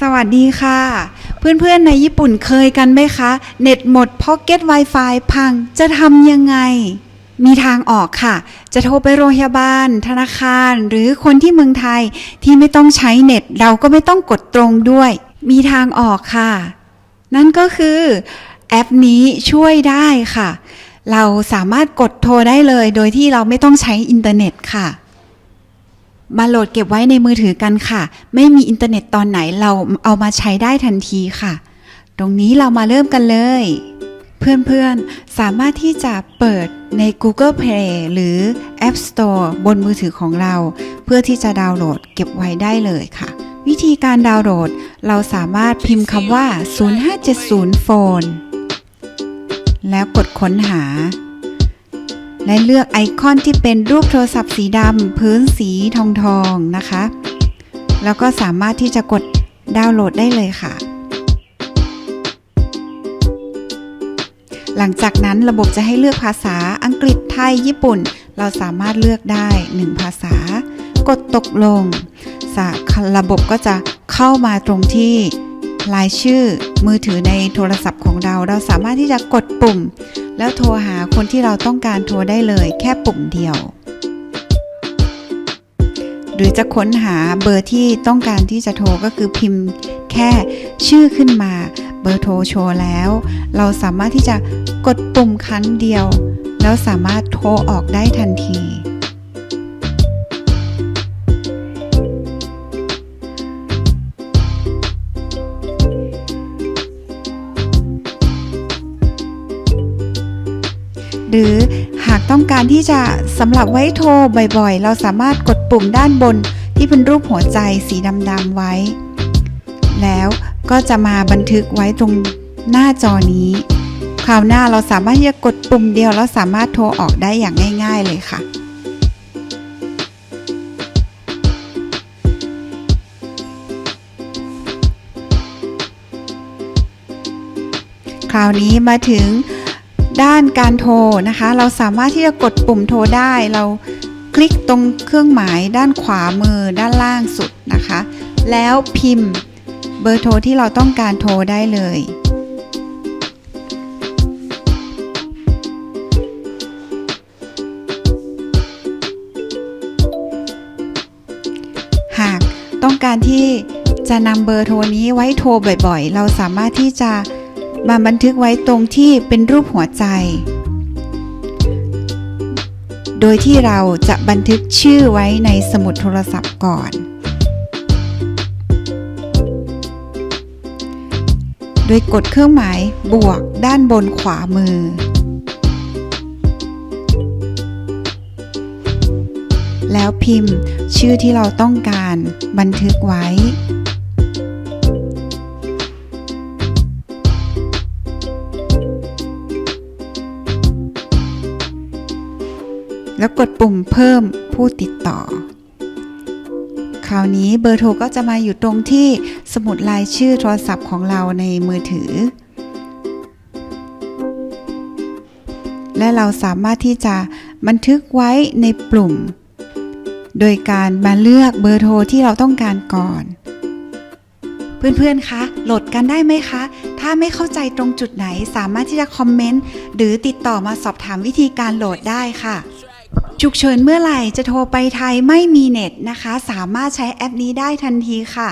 สวัสดีค่ะ เพื่อนๆในญี่ปุ่นเคยกันไหมคะ เน็ตหมดพ็อกเก็ต Wi-Fi พังจะทำยังไง มีทางออกค่ะ จะโทรไปโรงพยาบาล ธนาคาร หรือคนที่เมืองไทยที่ไม่ต้องใช้เน็ต เราก็ไม่ต้องกดตรงด้วย มีทางออกค่ะ นั่นก็คือแอปนี้ช่วยได้ค่ะ เราสามารถกดโทรได้เลย โดยที่เราไม่ต้องใช้อินเทอร์เน็ตค่ะ มาโหลดเก็บไว้ในมือถือกันค่ะ ไม่มีอินเทอร์เน็ตตอนไหนเราเอามาใช้ได้ทันทีค่ะ ตรงนี้เรามาเริ่มกันเลย เพื่อนๆ สามารถที่จะเปิดใน Google Play หรือ App Store บนมือถือของเรา เพื่อที่จะดาวน์โหลดเก็บไว้ได้เลยค่ะ วิธีการดาวน์โหลด เราสามารถพิมพ์คำว่า 0570 phone แล้วกดค้นหา และเลือกไอคอนที่เป็นรูปโทรศัพท์สีดำพื้นสีทองทองนะคะ แล้วก็สามารถที่จะกดดาวน์โหลดได้เลยค่ะ หลังจากนั้นระบบจะให้เลือกภาษาอังกฤษไทย ญี่ปุ่น เราสามารถเลือกได้ 1 ภาษา กดตกลง ระบบก็จะเข้ามาตรงที่รายชื่อมือถือในโทรศัพท์ของเรา เราสามารถที่จะกดปุ่ม แล้วโทรหาคนที่เราต้องการโทรได้เลยแค่ปุ่มเดียว หรือจะค้นหาเบอร์ที่ต้องการที่จะโทรก็คือพิมพ์แค่ชื่อขึ้นมา เบอร์โทรโชว์แล้ว เราสามารถที่จะกดปุ่มครั้งเดียว แล้วสามารถโทรออกได้ทันที รือหากต้องการที่จะสำหรับไว้โทรบ่อยๆ เราสามารถกดปุ่มด้านบนที่เป็นรูปหัวใจสีดำๆไว้ แล้วก็จะมาบันทึกไว้ตรงหน้าจอนี้ คราวหน้าเราสามารถที่จะกดปุ่มเดียวแล้วสามารถโทรออกได้อย่างง่าย ๆ เลยค่ะคราวนี้มาถึง ด้านการโทรนะคะ เราสามารถที่จะกดปุ่มโทรได้ เราคลิกตรงเครื่องหมายด้านขวามือด้านล่างสุดนะคะ แล้วพิมพ์เบอร์โทรที่เราต้องการโทรได้เลยหากต้องการที่จะนำเบอร์โทรนี้ไว้โทรบ่อยๆ เราสามารถที่จะ มาบันทึกไว้ตรงที่เป็นรูปหัวใจ โดยที่เราจะบันทึกชื่อไว้ในสมุดโทรศัพท์ก่อน โดยกดเครื่องหมายบวกด้านบนขวามือ แล้วพิมพ์ชื่อที่เราต้องการบันทึกไว้ แล้วกดปุ่มเพิ่มผู้ติดต่อ คราวนี้เบอร์โทรก็จะมาอยู่ตรงที่สมุดรายชื่อโทรศัพท์ของเราในมือถือ และเราสามารถที่จะบันทึกไว้ในปุ่ม โดยการมาเลือกเบอร์โทรที่เราต้องการก่อนเพื่อนๆ คะ โหลดกันได้ไหมคะ ถ้าไม่เข้าใจตรงจุดไหนสามารถที่จะคอมเมนต์ หรือติดต่อมาสอบถามวิธีการโหลดได้ค่ะ ฉุกเฉินเมื่อไหร่จะโทรไปไทยไม่มีเน็ตนะคะ สามารถใช้แอปนี้ได้ทันทีค่ะ